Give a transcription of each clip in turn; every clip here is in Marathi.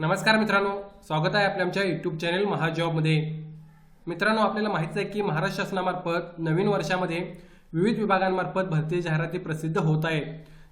नमस्कार मित्रांनो स्वागत आहे आपल्या आमच्या यूट्यूब चॅनल महाजॉबमध्ये. मित्रांनो आपल्याला माहिती आहे की महाराष्ट्र शासनामार्फत नवीन वर्षामध्ये विविध विभागांमार्फत भरती जाहिराती प्रसिद्ध होत आहेत.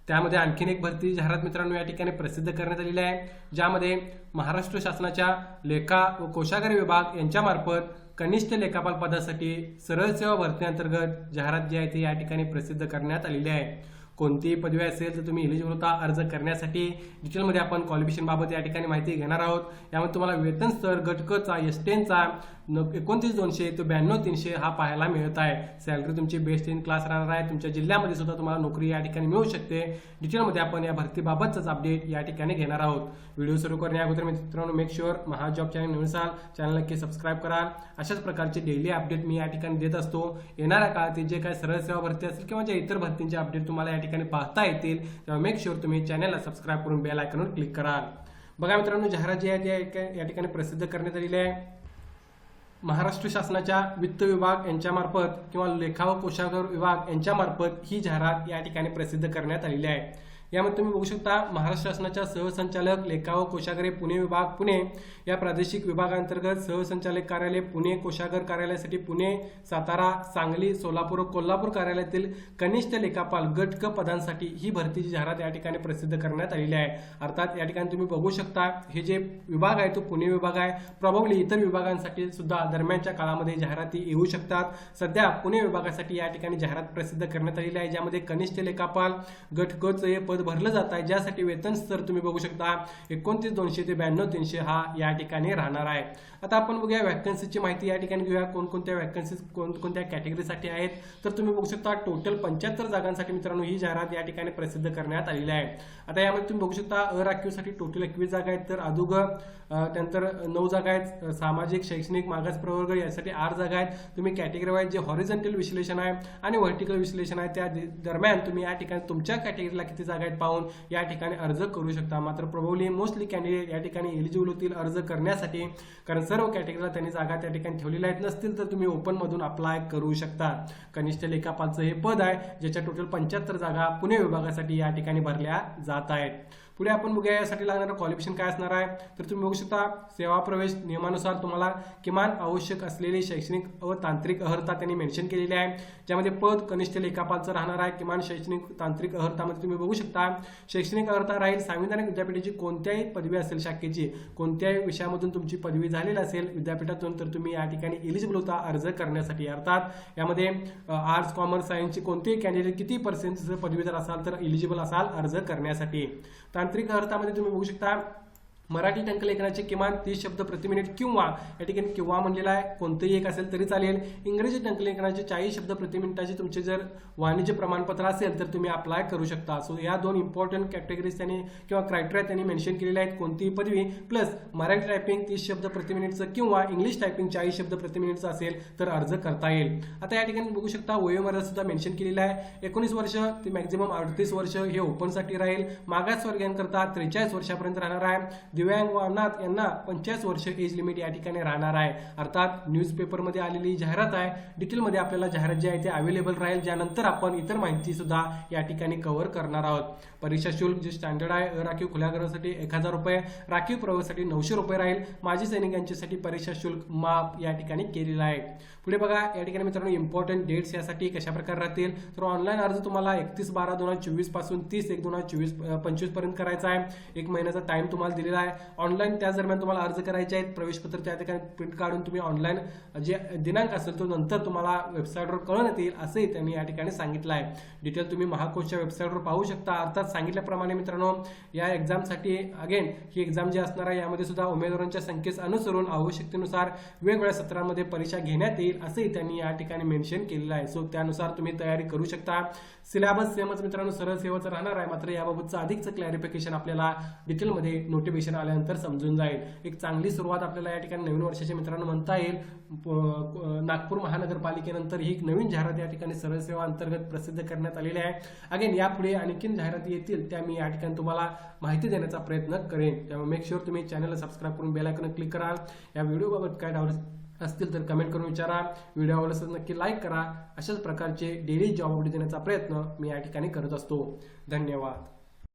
त्यामध्ये आणखीन एक भरती जाहिरात मित्रांनो या ठिकाणी प्रसिद्ध करण्यात आलेली आहे ज्यामध्ये महाराष्ट्र शासनाच्या लेखा व कोशागार विभाग यांच्यामार्फत कनिष्ठ लेखापाल पदासाठी सरळ सेवा भरतीअंतर्गत जाहिरात जी आहे ती या ठिकाणी प्रसिद्ध करण्यात आलेली आहे. कोणतीही पदवी असेल तर तुम्ही इलिजिबल होता अर्ज करण्यासाठी. डिटेलमध्ये आपण क्वालिफिकेशन बाबत या ठिकाणी माहिती घेणार आहोत. यामध्ये तुम्हाला वेतन स्तर गटकचा एसटेनचा एकोणतीस दोनशे ते ब्याण्णव तीनशे हा पाहायला मिळत आहे. सॅलरी तुमची बेस्ट इन क्लास राहणार आहे. तुमच्या जिल्ह्यामध्ये सुद्धा तुम्हाला नोकरी या ठिकाणी मिळू शकते. डिटेलमध्ये आपण या भरतीबाबतच अपडेट या ठिकाणी घेणार आहोत. व्हिडिओ सुरू करण्या अगोदर मित्रांनो मेक शुअर महाजॉब चॅनल नवीन असाल चॅनल नक्की सबस्क्राईब करा अशाच प्रकारचे डेली अपडेट मी या ठिकाणी देत असतो. येणाऱ्या काळातील जे काही सरळ सेवा भरती असेल किंवा ज्या इतर भरतींचे अपडेट तुम्हाला या ठिकाणी पाहता येतील तेव्हा मेक शुअर तुम्ही चॅनलला सबस्क्राईब करून बेल आयकॉनवर क्लिक करा बघा मित्रांनो जाहिरात जी आहे या ठिकाणी प्रसिद्ध करण्यात आलेली आहे. महाराष्ट्र शासनाच्या वित्त विभाग यांच्यामार्फत किंवा लेखा व कोशागार विभाग यांच्यामार्फत ही जाहिरात या ठिकाणी प्रसिद्ध करण्यात आलेली आहे. यामध्ये तुम्ही बघू शकता महाराष्ट्र शासनाच्या सहसंचालक लेखा व पुणे विभाग पुणे या प्रादेशिक विभागांतर्गत सहसंचालक कार्यालय पुणे कोशागर कार्यालयासाठी पुणे सातारा सांगली सोलापूर कोल्हापूर कार्यालयातील कनिष्ठ लेखापाल गट क पदांसाठी ही भरतीची जाहिरात या ठिकाणी प्रसिद्ध करण्यात आलेली आहे. अर्थात या ठिकाणी तुम्ही बघू शकता हे जे विभाग आहे तो पुणे विभाग आहे. प्रभावली इतर विभागांसाठी सुद्धा दरम्यानच्या काळामध्ये जाहिराती येऊ शकतात. सध्या पुणे विभागासाठी या ठिकाणी जाहिरात प्रसिद्ध करण्यात आलेली आहे ज्यामध्ये कनिष्ठ लेखापाल गट क हे पद भरलं जात आहे. ज्यासाठी वेतन स्तर तुम्ही बघू शकता. एकोणतीस दोनशे ते ब्याण्णव तीनशे हा या ठिकाणी राहणार आहे. आता आपण बघूया वॅकन्सीची माहिती. या ठिकाणी घेऊया. कोणकोणत्या वॅकन्सीज कोणकोणत्या कॅटेगरीसाठी आहेत? तर तुम्ही बघू शकता टोटल पंच्याहत्तर जागांसाठी मित्रांनो ही जाहिरात या ठिकाणी प्रसिद्ध करण्यात आलेली आहे. आता यामध्ये तुम्ही बघू शकता अराखीवसाठी टोटल एकवीस जागा आहेत. तर अधुग त्यानंतर नऊ जागा आहेत. सामाजिक शैक्षणिक मागास प्रवर्ग यासाठी आठ जागा आहेत. तुम्ही कॅटेगरी वाईज जे हॉरिझॉन्टल विश्लेषण आहे आणि व्हर्टिकल विश्लेषण आहे त्या दरम्यान तुम्ही या ठिकाणी तुमच्या कॅटेगरीला किती जागा वेबसाईट पाहून या ठिकाणी अर्ज करू शकता. मात्र प्रॉब्ली मोस्टली कॅन्डिडेट या ठिकाणी एलिजिबल होतील अर्ज करण्यासाठी. कारण सर्व कॅटेगरीला त्यांनी जागा त्या ठिकाणी ठेवलेल्या आहेत. नसतील तर तुम्ही ओपन मधून अप्लाय करू शकता. कनिष्ठ लेखापालचं हे पद आहे ज्याच्या टोटल पंच्याहत्तर जागा पुणे विभागासाठी या ठिकाणी भरल्या जात आहेत. पुढे आपण बघूया यासाठी लागणारं क्वालिफिकेशन काय असणार आहे. तर तुम्ही बघू शकता सेवा प्रवेश नियमानुसार तुम्हाला किमान आवश्यक असलेली शैक्षणिक व तांत्रिक अर्हता त्यांनी मेन्शन केलेली आहे. ज्यामध्ये पद कनिष्ठ लेखापालचं राहणार आहे. किमान शैक्षणिक तांत्रिक अर्हतामध्ये तुम्ही बघू शकता शैक्षणिक अर्हता राहील संविधानिक विद्यापीठाची कोणत्याही पदवी असेल शाखेची. कोणत्याही विषयामधून तुमची पदवी झालेली असेल विद्यापीठातून तर तुम्ही या ठिकाणी एलिजिबल होता अर्ज करण्यासाठी. अर्थात यामध्ये आर्ट्स कॉमर्स सायन्सची कोणतेही कॅन्डिडेट किती पर्सेंट पदवीधर असाल तर एलिजिबल असाल अर्ज करण्यासाठी. तांत्रिक अर्थामध्ये तुम्ही बघू शकता मराठी टंकलेखनाचे किमान तीस शब्द प्रति मिनिट किंवा या ठिकाणी किंवा म्हणलेला आहे. कोणतंही एक असेल तरी चालेल. इंग्रजी टंकलेखनाचे चाळीस शब्द प्रति मिनिटाचे तुमचे जर वाणिज्य प्रमाणपत्र असेल तर तुम्ही अप्लाय करू शकता. सो या दोन इम्पॉर्टंट कॅटेगरीज त्यांनी किंवा क्रायटेरिया त्यांनी मेन्शन केलेले आहेत कोणतीही पदवी. प्लस मराठी टायपिंग तीस शब्द प्रति मिनिटचं किंवा इंग्लिश टायपिंग चाळीस शब्द प्रति मिनिटचं असेल तर अर्ज करता येईल. आता या ठिकाणी बघू शकता वयोमर्यादा सुद्धा मेन्शन केलेला आहे. एकोणीस वर्ष ते मॅक्झिमम अडतीस वर्ष हे ओपनसाठी राहील. मागासवर्गीयांकरता त्रेचाळीस वर्षापर्यंत राहणार आहे. दिव्यांग वानाथ यांना पंचेचाळीस वर्ष एज लिमिट या ठिकाणी राहणार आहे. अर्थात न्यूजपेपरमध्ये आलेली जाहिरात आहे. डिटेलमध्ये आपल्याला जाहिरात जी आहे ते अवेलेबल राहील. ज्यानंतर आपण इतर माहिती सुद्धा या ठिकाणी कव्हर करणार आहोत. परीक्षा शुल्क जे स्टँडर्ड आहे राखीव खुल्या घरासाठी एक हजार रुपये राखीव प्रवासासाठी नऊशे रुपये राहील. माजी सैनिकांच्यासाठी परीक्षा शुल्क माफ या ठिकाणी केलेलं आहे. पुढे बघा या ठिकाणी मित्रांनो इम्पॉर्टंट डेट्स यासाठी कशा प्रकारे राहतील? तर ऑनलाईन अर्ज तुम्हाला एकतीस बारा दोन हजार चोवीसपासून तीस एक दोन हजार चोवीस पंचवीसपर्यंत करायचा आहे. एक महिन्याचा टाइम तुम्हाला दिलेला आहे. ऑनलाईन त्याच दरम्यान तुम्हाला अर्ज करायचे आहेत. प्रवेशपत्र त्या ठिकाणी प्रिंट काढून तुम्ही ऑनलाईन जे दिनांक असेल तो नंतर तुम्हाला वेबसाईटवर कळवण्यात येईल असंही त्यांनी या ठिकाणी सांगितलं आहे. डिटेल तुम्ही महाकोशच्या वेबसाईटवर पाहू शकता. अर्थात सांगितल्याप्रमाणे मित्रांनो या एक्झामसाठी अगेन ही एक्झाम जी असणार आहे यामध्ये सुद्धा उमेदवारांच्या संख्येस अनुसरून आवश्यकतेनुसार वेगवेगळ्या सत्रांमध्ये परीक्षा घेण्यात येईल असंही त्यांनी या ठिकाणी मेन्शन केलेलं आहे. सो त्यानुसार तुम्ही तयारी करू शकता. सिलेबस सेमच मित्रांनो सरळ सेवाचं राहणार आहे. मात्र याबाबतचं अधिकचं क्लॅरिफिकेशन आपल्याला डिटेलमध्ये नोटिफिकेशन आल्यानंतर समजून जाईल. एक चांगली सुरुवात आपल्याला या ठिकाणी नवीन वर्षाच्या मित्रांनो म्हणता येईल. नागपूर महानगरपालिकेनंतर ही एक नवीन जाहिरात या ठिकाणी सरळ सेवा अंतर्गत प्रसिद्ध करण्यात आलेली आहे. अगेन यापुढे आणखीन जाहिराती येतील त्या मी या ठिकाणी तुम्हाला माहिती देण्याचा प्रयत्न करेन. त्यामुळे मेक शुअर तुम्ही चॅनलला सबस्क्राईब करून बेलायकन क्लिक कराल. या व्हिडिओबाबत काय डाऊट असतील तर कमेंट करून विचारा. व्हिडिओ आवडला असेल नक्की लाईक करा. अशाच प्रकारचे डेली जॉब अपडेट देण्याचा प्रयत्न मी या ठिकाणी करत असतो. धन्यवाद.